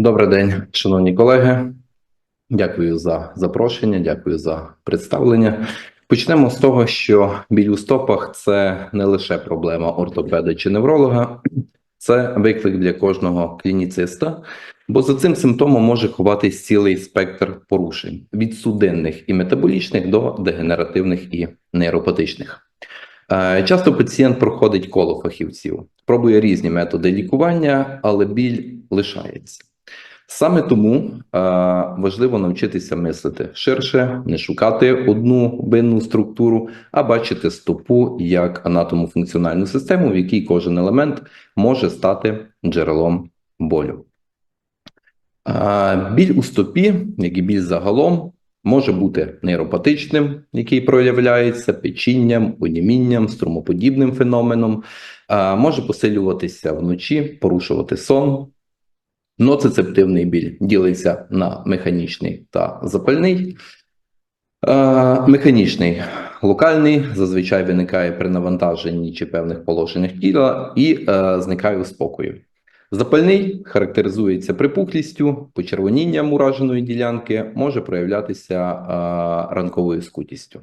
Добрий день, шановні колеги. Дякую за запрошення, дякую за представлення. Почнемо з того, що біль у стопах це не лише проблема ортопеда чи невролога, це виклик для кожного клініциста, бо за цим симптомом може ховатись цілий спектр порушень від судинних і метаболічних до дегенеративних і нейропатичних. Е, Часто пацієнт проходить коло фахівців, пробує різні методи лікування, але біль лишається. Саме тому е, важливо навчитися мислити ширше, не шукати одну винну структуру, а бачити стопу як анатомофункціональну систему, в якій кожен елемент може стати джерелом болю. Е, біль у стопі, як і біль загалом, може бути нейропатичним, який проявляється печінням, онімінням, струмоподібним феноменом, е, може посилюватися вночі, порушувати сон. Ноцицептивний біль ділиться на механічний та запальний. Е, механічний локальний зазвичай виникає при навантаженні чи певних положеннях тіла і е, зникає у спокою. Запальний характеризується припухлістю, почервонінням ураженої ділянки, може проявлятися е, ранковою скутістю.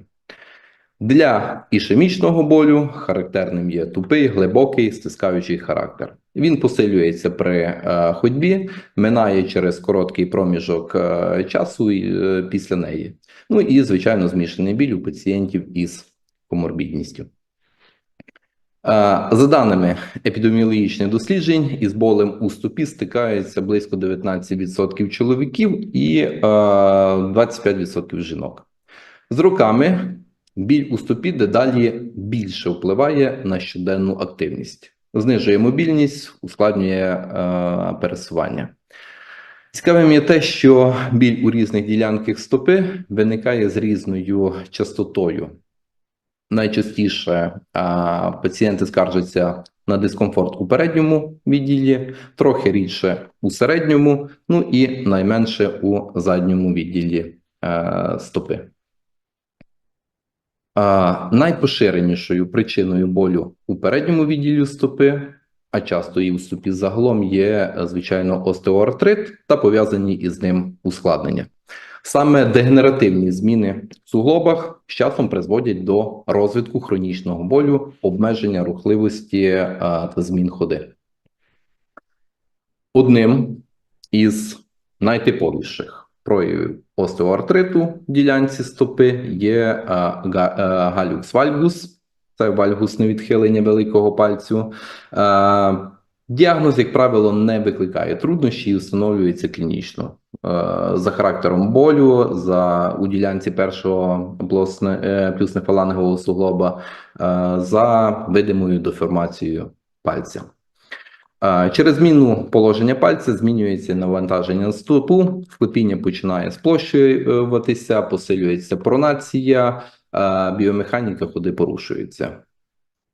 Для ішемічного болю характерним є тупий, глибокий, стискаючий характер. Він посилюється при е, ходьбі, минає через короткий проміжок е, часу е, після неї. Ну і, звичайно, змішаний біль у пацієнтів із коморбідністю. За даними епідеміологічних досліджень, із болем у стопі стикаються близько 19% чоловіків і е, 25% жінок. З роками біль у стопі дедалі більше впливає на щоденну активність, знижує мобільність, ускладнює е, пересування. Цікавим є те, що біль у різних ділянках стопи виникає з різною частотою. Найчастіше а, пацієнти скаржаться на дискомфорт у передньому відділі, трохи рідше у середньому, ну і найменше у задньому відділі е, стопи. А, найпоширенішою причиною болю у передньому відділі стопи, а часто і у стопі загалом, є, е, звичайно, остеоартрит та пов'язані із ним ускладнення. Саме дегенеративні зміни в суглобах з часом призводять до розвитку хронічного болю, обмеження рухливості е, та змін ходи. Одним із найтиповіших проявів остеоартриту в ділянці стопи є е, галюкс вальгус, це вальгусне відхилення великого пальцю. Діагноз, як правило, не викликає труднощі і встановлюється клінічно. Е, За характером болю, за у ділянці першого е, плюснефалангового суглоба, за видимою деформацією пальця. Через зміну положення пальця змінюється навантаження на стопу, склепіння починає сплощуватися, посилюється пронація, біомеханіка ходи порушується.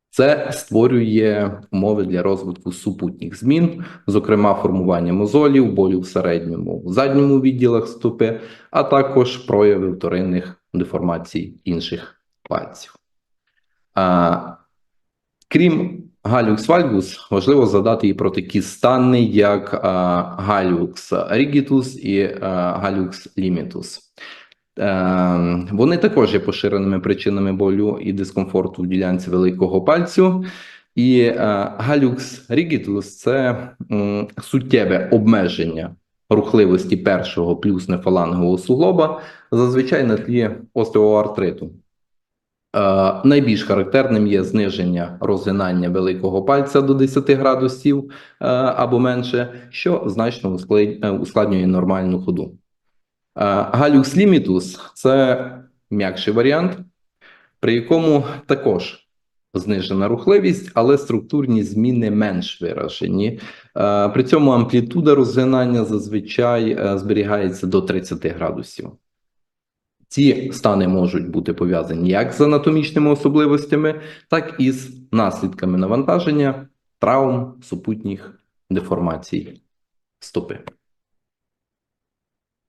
Це створює умови для розвитку супутніх змін, зокрема формування мозолів, болю в середньому, в задньому відділах стопи, а також прояви вторинних деформацій інших пальців. Крім галюкс вальгус, важливо задати і про такі стани, як галюкс рігітус і галюкс лімітус. Е, Вони також є поширеними причинами болю і дискомфорту в ділянці великого пальцю. І е, галюкс рігітус це суттєве обмеження рухливості першого плюснефалангового суглоба, зазвичай на тлі остеоартриту. Е, найбільш характерним є зниження розгинання великого пальця до 10 градусів е, або менше, що значно е, ускладнює нормальну ходу. Галюкс лімітус це м'якший варіант, при якому також знижена рухливість, але структурні зміни менш виражені. При цьому амплітуда розгинання зазвичай зберігається до 30 градусів. Ці стани можуть бути пов'язані як з анатомічними особливостями, так і з наслідками навантаження, травм, супутніх деформацій стопи.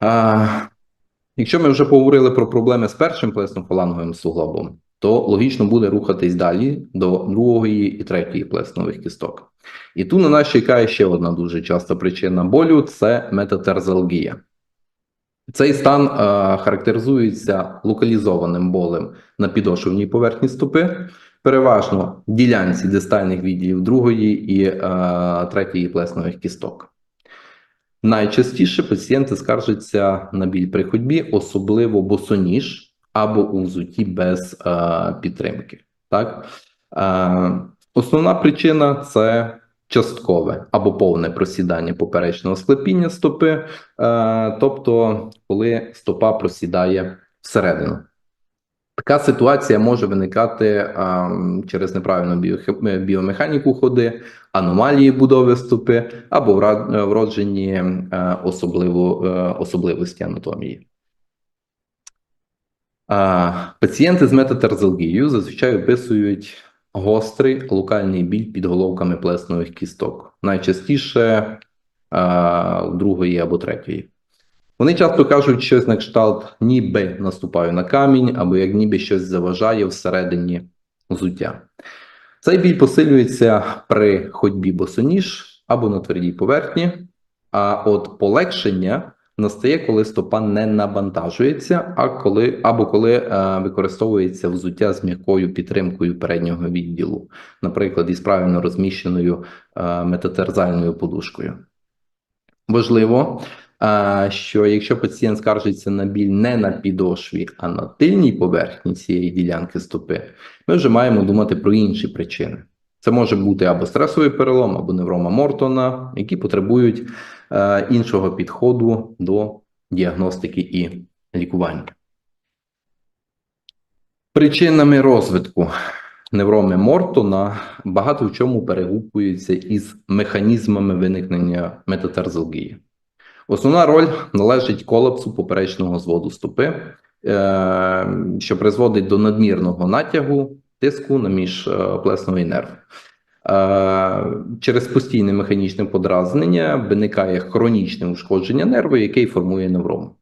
А, якщо ми вже поговорили про проблеми з першим плеснопаланговим суглобом, то логічно буде рухатись далі до другої і третьої плеснових кісток. І тут на нас чекає ще одна дуже часта причина болю це метатерзалгія. Цей стан е, характеризується локалізованим болем на підошовній поверхні стопи, переважно в ділянці дистальних відділів другої і е, третьої плеснових кісток. Найчастіше пацієнти скаржаться на біль при ходьбі, особливо босоніж або у взутті без е, підтримки. Так? Е, основна причина це часткове або повне просідання поперечного склепіння стопи, е, тобто коли стопа просідає всередину. Така ситуація може виникати а, через неправильну біомеханіку ходи, аномалії будови стопи або вроджені е, особливо, е, особливості анатомії. А, пацієнти з метатерзалгією зазвичай описують гострий локальний біль під головками плеснових кісток, найчастіше а, у другої або третьої. Вони часто кажуть щось на кшталт, ніби наступаю на камінь, або як ніби щось заважає всередині взуття. Цей біль посилюється при ходьбі босоніж або на твердій поверхні, а от полегшення настає, коли стопа не навантажується, а коли, або коли е, використовується взуття з м'якою підтримкою переднього відділу, наприклад, із правильно розміщеною е, метатерзальною подушкою. Важливо, а, що якщо пацієнт скаржиться на біль не на підошві, а на тильній поверхні цієї ділянки стопи, ми вже маємо думати про інші причини. Це може бути або стресовий перелом, або неврома Мортона, які потребують е, іншого підходу до діагностики і лікування. Причинами розвитку невроми Мортона багато в чому перегукуються із механізмами виникнення метатерзалгії. Основна роль належить колапсу поперечного зводу стопи, е, що призводить до надмірного натягу тиску на міжплесновий нерв. Е, Через постійне механічне подразнення виникає хронічне ушкодження нерву, який формує неврому.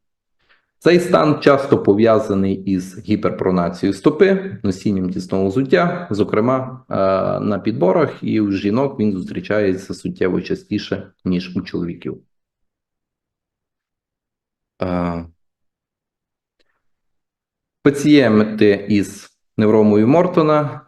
Цей стан часто пов'язаний із гіперпронацією стопи, носінням тісного взуття, зокрема е, на підборах, і у жінок він зустрічається суттєво частіше, ніж у чоловіків. Е, Пацієнти із невромою Мортона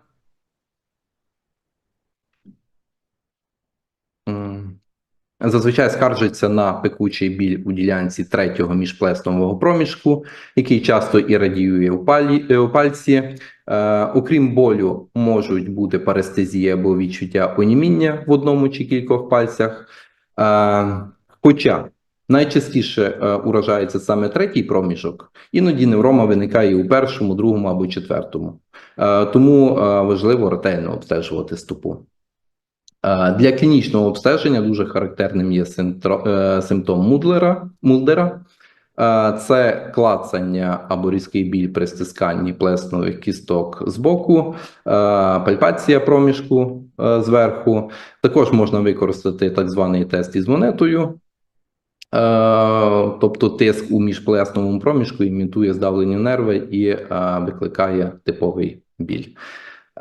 зазвичай скаржаться на пекучий біль у ділянці третього міжплеснового проміжку, який часто і радіює у, палі, е, у пальці. Е, окрім болю, можуть бути парестезія або відчуття оніміння в одному чи кількох пальцях. Е, хоча Найчастіше е, уражається саме третій проміжок, іноді неврома виникає у першому, другому або четвертому. Е, тому е, важливо ретельно обстежувати стопу. Для клінічного обстеження дуже характерним є е, симптом Мудлера, Мулдера. Це клацання або різкий біль при стисканні плеснових кісток з боку, е, пальпація проміжку е, зверху. Також можна використати так званий тест із монетою. Тобто тиск у міжплесновому проміжку імітує здавлені нерви і викликає типовий біль.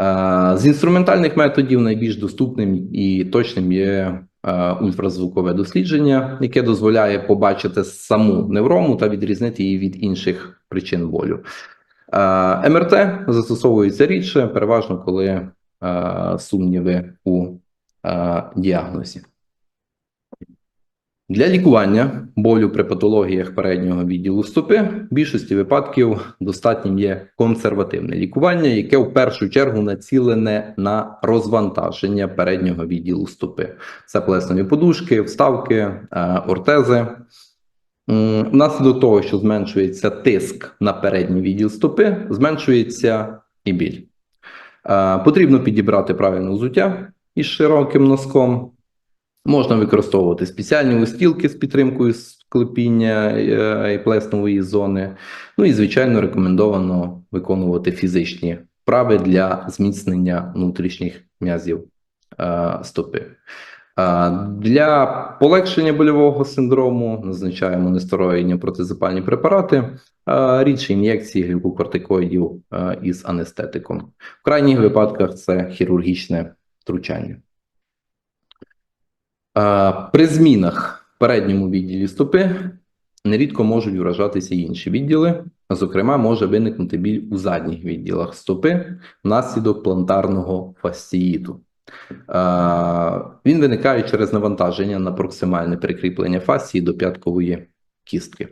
Е, З інструментальних методів найбільш доступним і точним є е, ультразвукове дослідження, яке дозволяє побачити саму неврому та відрізнити її від інших причин болю. Е, МРТ застосовується рідше, переважно коли е, сумніви у е, діагнозі. Для лікування болю при патологіях переднього відділу стопи в більшості випадків достатнім є консервативне лікування, яке в першу чергу націлене на розвантаження переднього відділу стопи. Це плеснові подушки, вставки, е, ортези. Внаслідок того, що зменшується тиск на передній відділ стопи, зменшується і біль. Е, Потрібно підібрати правильне взуття із широким носком. Можна використовувати спеціальні устілки з підтримкою склепіння е, і плеснової зони. Ну і, звичайно, рекомендовано виконувати фізичні вправи для зміцнення внутрішніх м'язів е, стопи. Для полегшення больового синдрому назначаємо нестероїдні протизапальні препарати, а, рідші ін'єкції глюкокортикоїдів із анестетиком. В крайніх випадках це хірургічне втручання. При змінах в передньому відділі стопи нерідко можуть вражатися інші відділи. Зокрема, може виникнути біль у задніх відділах стопи внаслідок плантарного фасціїту. Він виникає через навантаження на проксимальне прикріплення фасції до п'яткової кістки.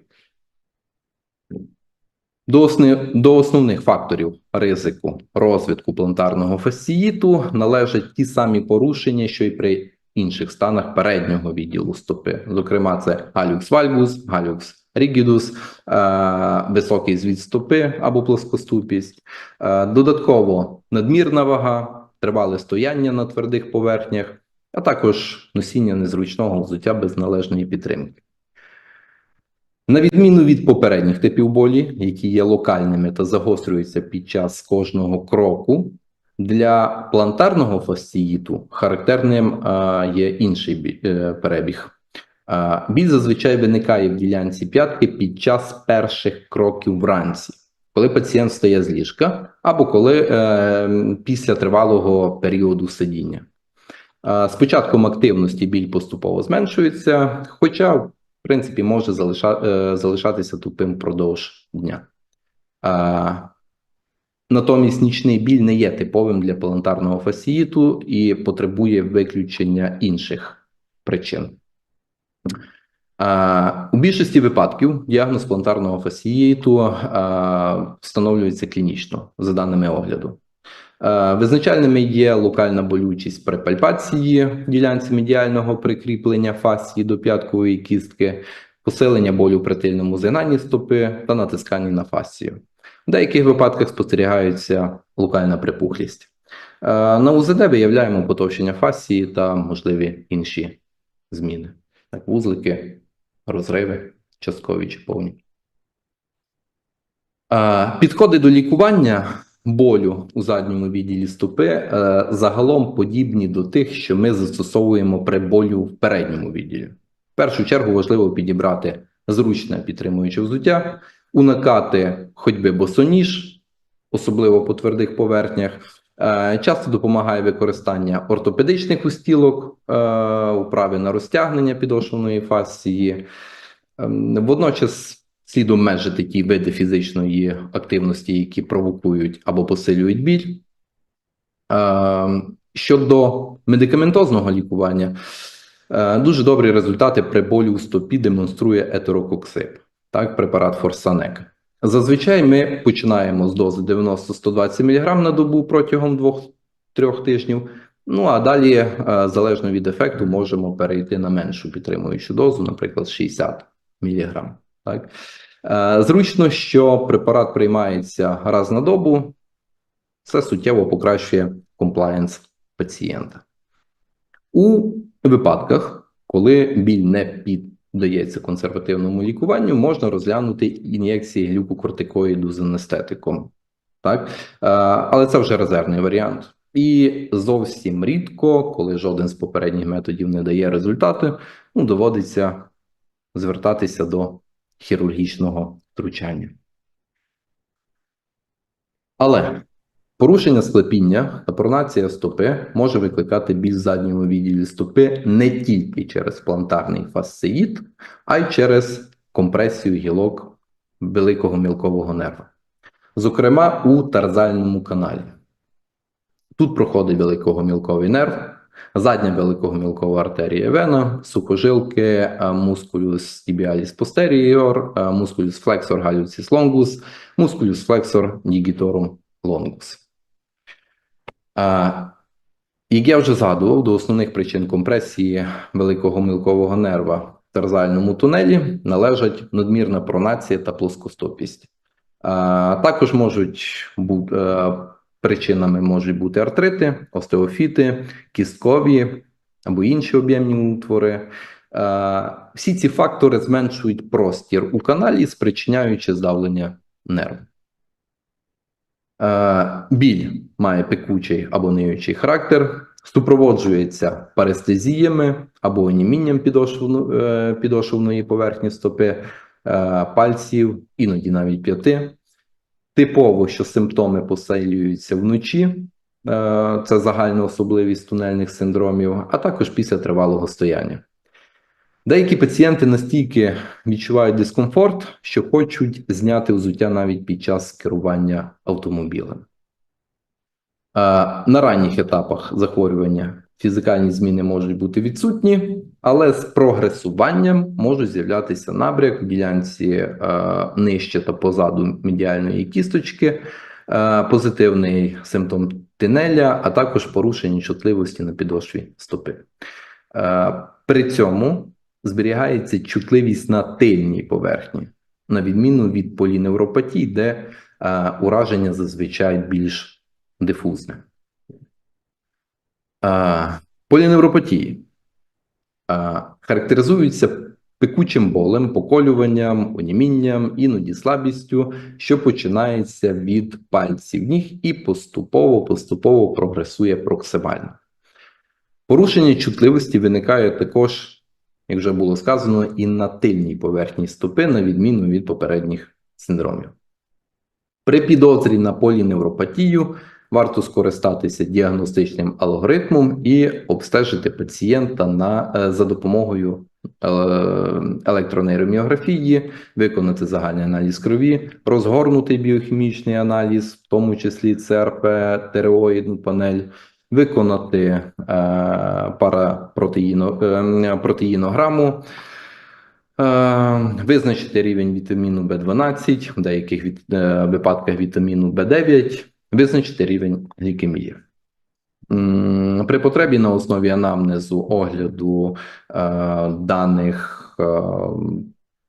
До, до основних факторів ризику розвитку плантарного фасціїту належать ті самі порушення, що й при інших станах переднього відділу стопи. Зокрема, це галюкс вальгус, галюкс рігідус, е, високий звід стопи або плоскоступість, е, додатково надмірна вага, тривале стояння на твердих поверхнях, а також носіння незручного взуття без належної підтримки. На відміну від попередніх типів болі, які є локальними та загострюються під час кожного кроку, для плантарного фасціїту характерним є інший е, перебіг. Біль зазвичай виникає в ділянці п'ятки під час перших кроків вранці, коли пацієнт встає з ліжка, або коли е, після тривалого періоду сидіння. З початком активності біль поступово зменшується, хоча, в принципі, може е, залишатися тупим впродовж дня. Натомість нічний біль не є типовим для планетарного фасіїту і потребує виключення інших причин. У більшості випадків діагноз плантарного фасіїту встановлюється клінічно, за даними огляду. Визначальними є локальна болючість при пальпації ділянці медіального прикріплення фасції до п'яткової кістки, посилення болю при тильному згинанні стопи та натисканні на фасцію. В деяких випадках спостерігається локальна припухлість. Е, На УЗД виявляємо потовщення фасції та можливі інші зміни, так вузлики, розриви, часткові чи повні. Е, Підходи до лікування болю у задньому відділі стопи е, загалом подібні до тих, що ми застосовуємо при болю в передньому відділі. В першу чергу важливо підібрати зручне підтримуюче взуття, уникати ходьби босоніж, особливо по твердих поверхнях. Е, Часто допомагає використання ортопедичних устілок, е, управи на розтягнення підошвеної фасції. Ем, Водночас слід обмежити ті види фізичної активності, які провокують або посилюють біль. Ем, Щодо медикаментозного лікування, е, дуже добрі результати при болі у стопі демонструє етерококсип, так, препарат Форсанек. Зазвичай ми починаємо з дози 90-120 мг на добу протягом 2-3 тижнів. Ну а далі, е, залежно від ефекту, можемо перейти на меншу підтримуючу дозу, наприклад, 60 мг. Так? Е, Зручно, що препарат приймається раз на добу, це суттєво покращує комплаєнс пацієнта. У випадках, коли біль не піддається консервативному лікуванню, можна розглянути ін'єкції глюкокортикоїду з анестетиком. Так? Е, Але це вже резервний варіант. І зовсім рідко, коли жоден з попередніх методів не дає результати, ну, доводиться звертатися до хірургічного втручання. Але порушення склепіння та пронація стопи може викликати біль в задньому відділі стопи не тільки через плантарний фасциїт, а й через компресію гілок великого мілкового нерва. Зокрема, у тарзальному каналі. Тут проходить великогомілковий нерв, задня великогомілкова артерія вена, сухожилки, е, мускулюс tibialis posterior, е, мускулюс flexor hallucis longus, мускулюс flexor digitorum longus. Як я вже згадував, до основних причин компресії великого мілкового нерва в тарзальному тунелі належать надмірна пронація та плоскостопість. Також можуть бути е, причинами можуть бути артрити, остеофіти, кісткові або інші об'ємні утвори. Всі ці фактори зменшують простір у каналі, спричиняючи здавлення нерву. Е, Біль має пекучий або ниючий характер, Супроводжується парестезіями або онімінням підошвно- е, поверхні стопи, е, пальців, іноді навіть п'яти. Типово, що симптоми посилюються вночі, е, це загальна особливість тунельних синдромів, а також після тривалого стояння. Деякі пацієнти настільки відчувають дискомфорт, що хочуть зняти взуття навіть під час керування автомобілем. На ранніх етапах захворювання фізикальні зміни можуть бути відсутні, але з прогресуванням можуть з'являтися набряк в ділянці е, нижче та позаду медіальної кісточки, е, позитивний симптом тинеля, а також порушення чутливості на підошві стопи. Е, При цьому зберігається чутливість на тильній поверхні, на відміну від поліневропатії, де ураження зазвичай більш дифузне. Поліневропатії характеризуються пекучим болем, поколюванням, онімінням, іноді слабістю, що починається від пальців ніг і поступово-поступово прогресує проксимально. Порушення чутливості виникає також, як вже було сказано, і на тильній поверхні стопи, на відміну від попередніх синдромів. При підозрі на поліневропатію варто скористатися діагностичним алгоритмом і обстежити пацієнта на, е, за допомогою е, електронейроміографії, виконати загальний аналіз крові, розгорнутий біохімічний аналіз, в тому числі ЦРП, тиреоїдну панель, виконати е, парапротеїно, протеїнограму, Е, Визначити рівень вітаміну В12, в деяких від, випадках вітаміну В9, визначити рівень глікемії. При потребі на основі анамнезу, огляду е, даних е,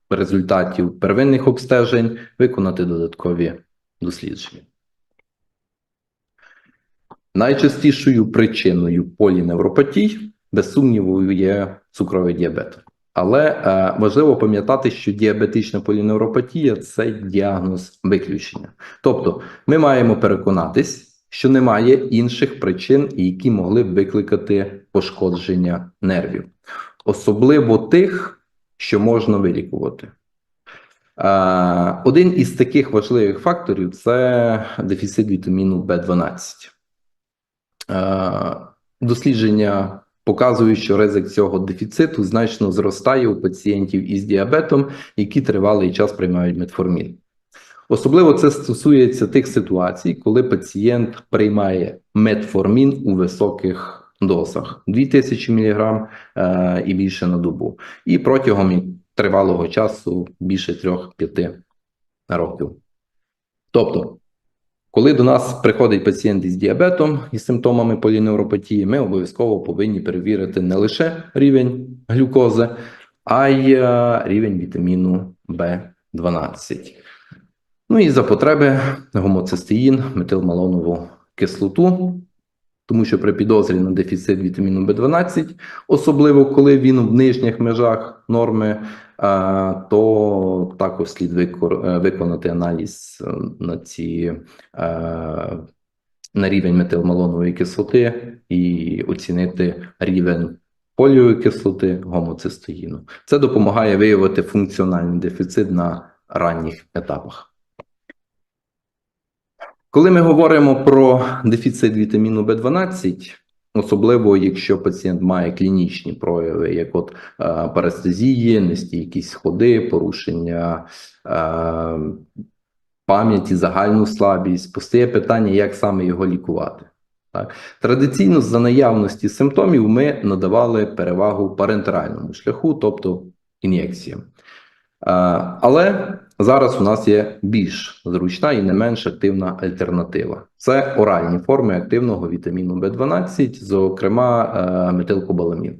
результатів первинних обстежень виконати додаткові дослідження. Найчастішою причиною поліневропатій, без сумніву, є цукровий діабет. Але е, важливо пам'ятати, що діабетична поліневропатія це діагноз виключення. Тобто, ми маємо переконатись, що немає інших причин, які могли б викликати пошкодження нервів, особливо тих, що можна вилікувати. Е, один із таких важливих факторів це дефіцит вітаміну В12. Е, Дослідження показують, що ризик цього дефіциту значно зростає у пацієнтів із діабетом, які тривалий час приймають метформін. Особливо це стосується тих ситуацій, коли пацієнт приймає метформін у високих дозах 2000 мг е, і більше на добу, і протягом тривалого часу більше 3-5 років. Тобто, коли до нас приходить пацієнт із діабетом і симптомами поліневропатії, ми обов'язково повинні перевірити не лише рівень глюкози, а й е, рівень вітаміну В12. Ну і за потреби гомоцистеїн, метилмалонову кислоту, тому що при підозрі на дефіцит вітаміну В12, особливо коли він в нижніх межах норми, е, то також слід е, виконати аналіз е, на ці на рівень метилмалонової кислоти і оцінити рівень поліової кислоти гомоцистеїну. Це допомагає виявити функціональний дефіцит на ранніх етапах. Коли ми говоримо про дефіцит вітаміну В12, особливо якщо пацієнт має клінічні прояви, як от е, парестезії, нестійкість ходи, порушення е, пам'яті, загальну слабість, постає питання, як саме його лікувати. Так. Традиційно за наявності симптомів ми надавали перевагу парентеральному шляху, тобто ін'єкціям. Е, Але зараз у нас є більш зручна і не менш активна альтернатива. Це оральні форми активного вітаміну В12, зокрема е, метилкобаламін.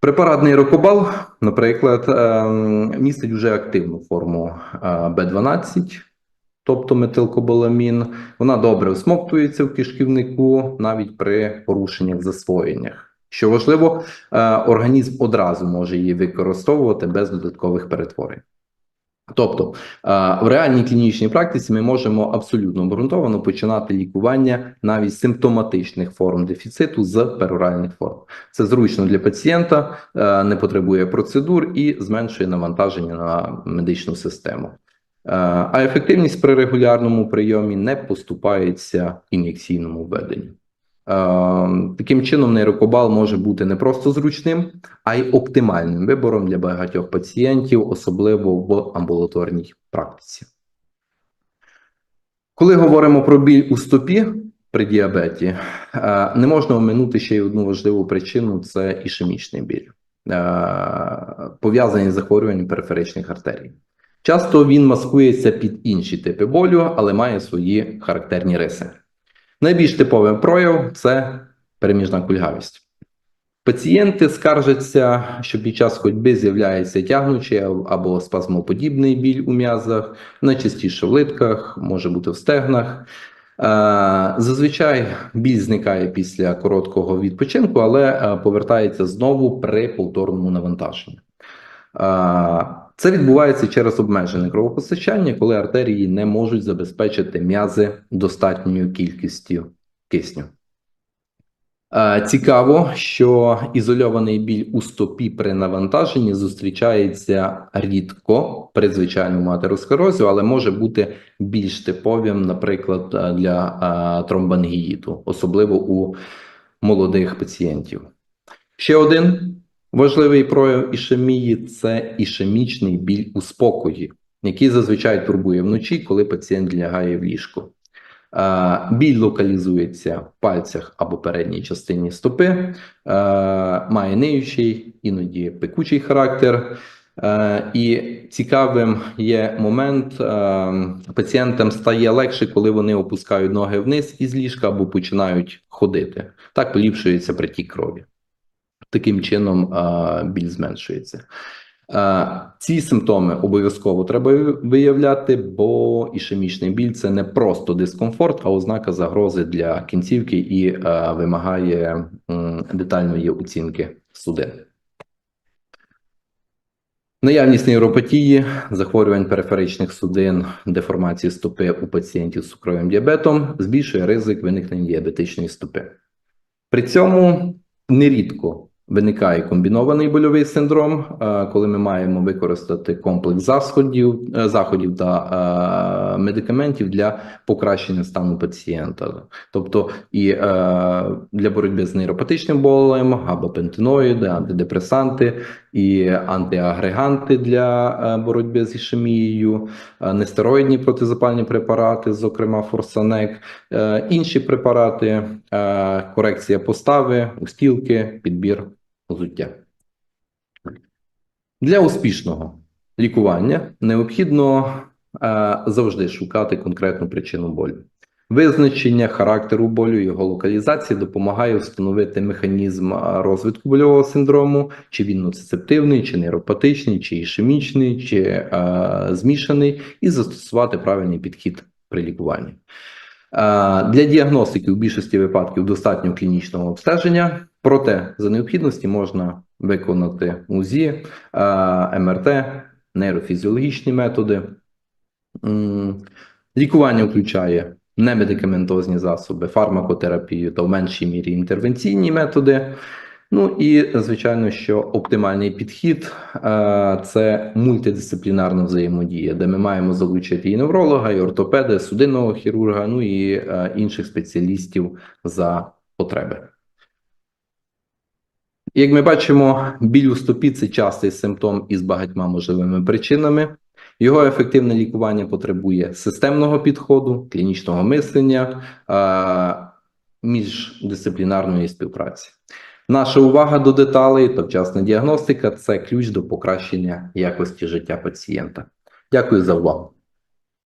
Препаратний рокобал, наприклад, е, містить вже активну форму е, В12, тобто метилкобаламін. Вона добре всмоктується в кишківнику навіть при порушеннях засвоєннях. Що важливо, е, організм одразу може її використовувати без додаткових перетворень. Тобто е, в реальній клінічній практиці ми можемо абсолютно обґрунтовано починати лікування навіть симптоматичних форм дефіциту з пероральних форм. Це зручно для пацієнта, е, не потребує процедур і зменшує навантаження на медичну систему. А ефективність при регулярному прийомі не поступається ін'єкційному введенню. Е, Таким чином, нейрокобал може бути не просто зручним, а й оптимальним вибором для багатьох пацієнтів, особливо в амбулаторній практиці. Коли говоримо про біль у стопі при діабеті, е, не можна оминути ще й одну важливу причину це ішемічний біль, е, пов'язаний з захворюванням периферичних артерій. Часто він маскується під інші типи болю, але має свої характерні риси. Найбільш типовий прояв це переміжна кульгавість. Пацієнти скаржаться, що під час ходьби з'являється тягнучий або спазмоподібний біль у м'язах, найчастіше в литках, може бути в стегнах. Е, Зазвичай біль зникає після короткого відпочинку, але е, повертається знову при повторному навантаженні. Це відбувається через обмежене кровопостачання, коли артерії не можуть забезпечити м'язи достатньою кількістю кисню. Е, Цікаво, що ізольований біль у стопі при навантаженні зустрічається рідко при звичайному атеросклерозі, але може бути більш типовим, наприклад, е, для е, тромбангіїту, особливо у молодих пацієнтів. Ще один важливий прояв ішемії це ішемічний біль у спокої, який зазвичай турбує вночі, коли пацієнт лягає в ліжко. Біль локалізується в пальцях або передній частині стопи, має ниючий, іноді пекучий характер. І цікавим є момент, пацієнтам стає легше, коли вони опускають ноги вниз із ліжка або починають ходити. Так поліпшується притік крові. Таким чином біль зменшується. Ці симптоми обов'язково треба виявляти, бо ішемічний біль це не просто дискомфорт, а ознака загрози для кінцівки і вимагає детальної оцінки судин. Наявність нейропатії, захворювань периферичних судин, деформації стопи у пацієнтів з цукровим діабетом збільшує ризик виникнення діабетичної стопи. При цьому нерідко виникає комбінований больовий синдром, е, коли ми маємо використати комплекс заходів, е, заходів та е, медикаментів для покращення стану пацієнта. Тобто і для боротьби з нейропатичним болем, габапентиноїди, антидепресанти і антиагреганти для е, боротьби з ішемією, е, нестероїдні протизапальні препарати, зокрема форсанек, е, інші препарати, корекція постави, устілки, підбір взуття. Для успішного лікування необхідно завжди шукати конкретну причину болю. Визначення характеру болю, його локалізації допомагає встановити механізм розвитку больового синдрому, чи він ноцицептивний, чи нейропатичний, чи ішемічний, чи е, змішаний, і застосувати правильний підхід при лікуванні. Е, Для діагностики у більшості випадків достатньо клінічного обстеження, проте за необхідності можна виконати УЗІ, е, МРТ, нейрофізіологічні методи. Лікування включає немедикаментозні засоби, фармакотерапію та в меншій мірі інтервенційні методи. Ну і звичайно, що оптимальний підхід е, це мультидисциплінарна взаємодія, де ми маємо залучити і невролога, і ортопеда, і судинного хірурга, ну і е, інших спеціалістів за потреби. Як ми бачимо, біль у стопі це частий симптом із багатьма можливими причинами. Його ефективне лікування потребує системного підходу, клінічного мислення, міждисциплінарної співпраці. Наша увага до деталей та вчасна діагностика це ключ до покращення якості життя пацієнта. Дякую за увагу.